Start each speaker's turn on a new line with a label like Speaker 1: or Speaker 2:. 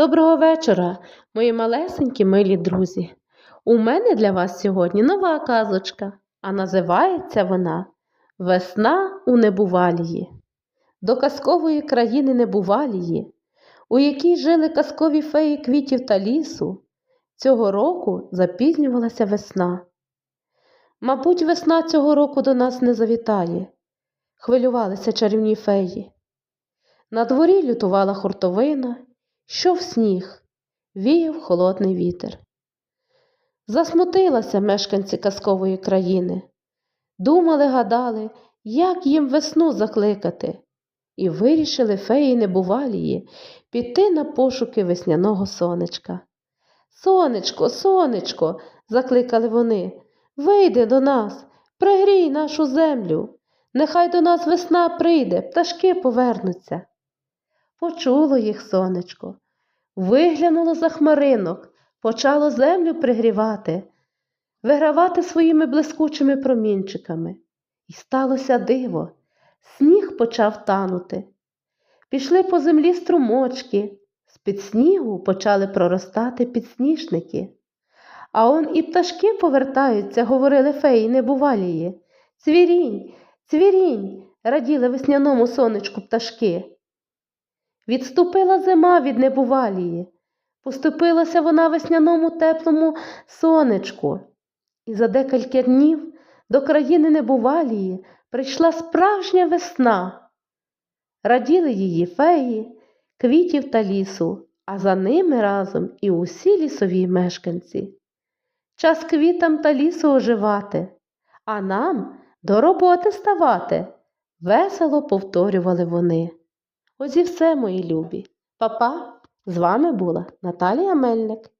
Speaker 1: Доброго вечора, мої малесенькі милі друзі. У мене для вас сьогодні нова казочка, а називається вона Весна у Небувалії. До казкової країни Небувалії, у якій жили казкові феї квітів та лісу, цього року запізнювалася весна. Мабуть, весна цього року до нас не завітає, хвилювалися чарівні феї. На дворі лютувала хуртовина, йшов сніг, віяв холодний вітер. Засмутилася мешканці казкової країни. Думали, гадали, як їм весну закликати, і вирішили феї небувалії піти на пошуки весняного сонечка. Сонечко, сонечко, закликали вони, вийди до нас, пригрій нашу землю. Нехай до нас весна прийде, пташки повернуться. Почуло їх сонечко, виглянуло за хмаринок, почало землю пригрівати, вигравати своїми блискучими промінчиками. І сталося диво, сніг почав танути. Пішли по землі струмочки, з-під снігу почали проростати підсніжники. А он і пташки повертаються, говорили феї небувалії. Цвірінь, цвірінь, раділи весняному сонечку пташки. Відступила зима від небувалії, поступилася вона весняному теплому сонечку, і за декілька днів до країни небувалії прийшла справжня весна. Раділи її феї, квітів та лісу, а за ними разом і усі лісові мешканці. Час квітам та лісу оживати, а нам до роботи ставати, весело повторювали вони. Ось і все, мої любі. Па-па! З вами була Наталія Мельник.